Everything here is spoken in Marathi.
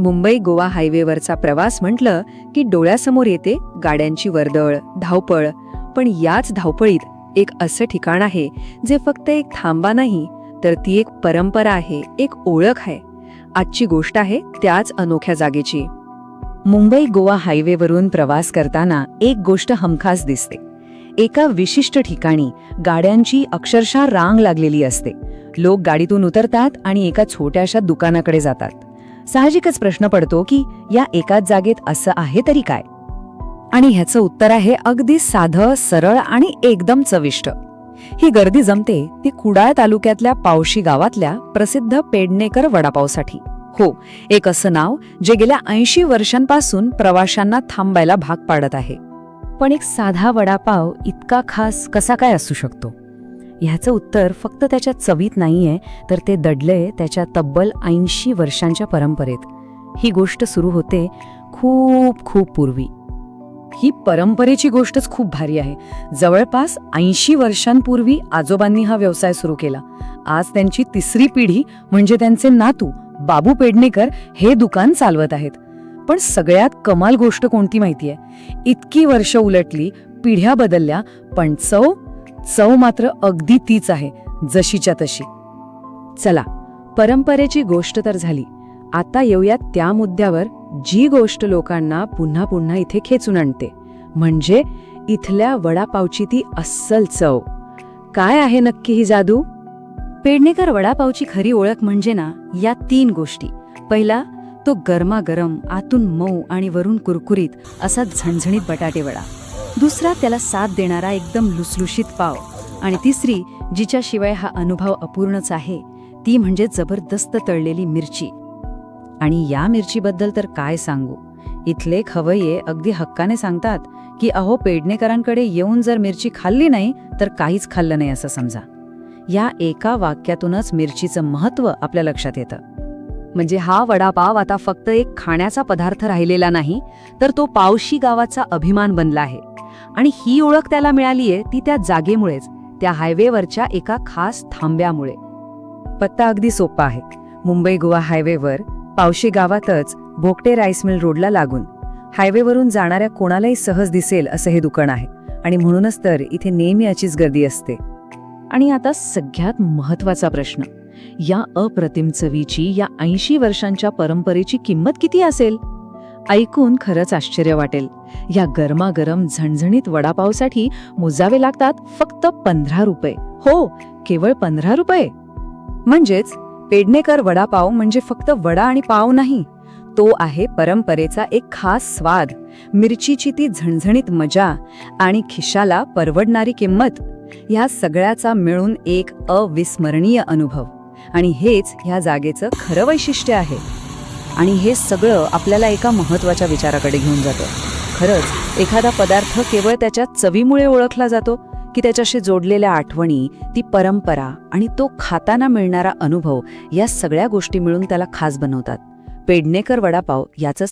मुंबई गोवा हायवेवरचा प्रवास म्हटलं की डोळ्यासमोर येते गाड्यांची वर्दळ धावपळ. पण याच धावपळीत एक असं ठिकाण आहे जे फक्त एक थांबा नाही तर ती एक परंपरा आहे एक ओळख आहे. आजची गोष्ट आहे त्याच अनोख्या जागेची. मुंबई गोवा हायवेवरून प्रवास करताना एक गोष्ट हमखास दिसते. एका विशिष्ट ठिकाणी गाड्यांची अक्षरशः रांग लागलेली असते. लोक गाडीतून उतरतात आणि एका छोट्याशा दुकानाकडे जातात. साहजिकच प्रश्न पडतो की या एकाच जागेत असं आहे तरी काय? आणि ह्याचं उत्तर आहे अगदी साधं सरळ आणि एकदम चविष्ट. ही गर्दी जमते ती कुडाळ तालुक्यातल्या पावशी गावातल्या प्रसिद्ध पेडणेकर वडापावसाठी. हो एक असं नाव जे गेल्या ऐंशी वर्षांपासून प्रवाशांना थांबायला भाग पाडत आहे. पण एक साधा वडापाव इतका खास कसा काय असू शकतो? ह्याचं उत्तर फक्त त्याच्या चवीत नाहीये तर ते दडलंय त्याच्या तब्बल ऐंशी वर्षांच्या परंपरेत. ही गोष्ट सुरू होते खूप खूप पूर्वी. ही परंपरेची गोष्टच खूप भारी आहे. जवळपास ऐंशी वर्षांपूर्वी आजोबांनी हा व्यवसाय सुरू केला. आज त्यांची तिसरी पिढी म्हणजे त्यांचे नातू बाबू पेडणेकर हे दुकान चालवत आहेत. पण सगळ्यात कमाल गोष्ट कोणती माहितीये? इतकी वर्ष उलटली पिढ्या बदलल्या पण चव चव मात्र अगदी तीच आहे जशीच्या तशी. चला परंपरेची गोष्ट तर झाली. आता येऊयात त्या मुद्द्यावर जी गोष्ट लोकांना पुन्हा पुन्हा इथे खेचून आणते. म्हणजे इथल्या वडापावची ती अस्सल चव. काय आहे नक्की ही जादू? पेडणेकर वडापावची खरी ओळख म्हणजे ना या तीन गोष्टी. पहिला तो गरमागरम आतून मऊ आणि वरून कुरकुरीत असा झणझणीत बटाटे वडा दुसरा त्याला साथ देणारा एकदम लुसलुशीत पाव. आणि तिसरी जिच्याशिवाय हा अनुभव अपूर्णच आहे ती म्हणजे जबरदस्त तळलेली मिरची. आणि या मिरचीबद्दल तर काय सांगू? इथले खवय्ये अगदी हक्काने सांगतात की अहो पेडणेकरांकडे येऊन जर मिरची खाल्ली नाही तर काहीच खाल्लं नाही असं समजा. या एका वाक्यातूनच मिरचीचं महत्त्व आपल्या लक्षात येतं. म्हणजे हा वडापाव आता फक्त एक खाण्याचा पदार्थ राहिलेला नाही तर तो पावशी गावाचा अभिमान बनला आहे. आणि ही ओळख त्याला मिळालीये ती त्या जागेमुळेच त्या हायवेवरच्या एका खास थांब्यामुळे. पत्ता अगदी सोपा आहे. मुंबई गोवा हायवेवर पावशी गावातच भोगटे राईस मिल रोडला लागून. हायवेवरून जाणाऱ्या कोणालाही सहज दिसेल असं हे दुकान आहे आणि म्हणूनच तर इथे नेहमी अशीच गर्दी असते. आणि आता सगळ्यात महत्त्वाचा प्रश्न. या अप्रतिम चवीची या ऐंशी वर्षांच्या परंपरेची किंमत किती असेल? ऐकून खरंच आश्चर्य वाटेल. या गरमागरम झणझणीत वडापावसाठी मोजावे लागतात फक्त पंधरा रुपये. हो केवळ पंधरा रुपये. म्हणजेच पेडणेकर वडापाव म्हणजे फक्त वडा आणि पाव नाही तो आहे परंपरेचा एक खास स्वाद. मिरचीची ती झणझणीत मजा आणि खिशाला परवडणारी किंमत ह्या सगळ्याचा मिळून एक अविस्मरणीय अनुभव. आणि हेच ह्या जागेचं खरं वैशिष्ट्य आहे. आणि हे सगळं आपल्याला एका महत्त्वाच्या विचाराकडे घेऊन जातं. खरंच एखादा पदार्थ केवळ त्याच्या चवीमुळे ओळखला जातो की त्याच्याशी जोडलेल्या आठवणी ती परंपरा आणि तो खाताना मिळणारा अनुभव या सगळ्या गोष्टी मिळून त्याला खास बनवतात. पेडणेकर वडापाव याचंच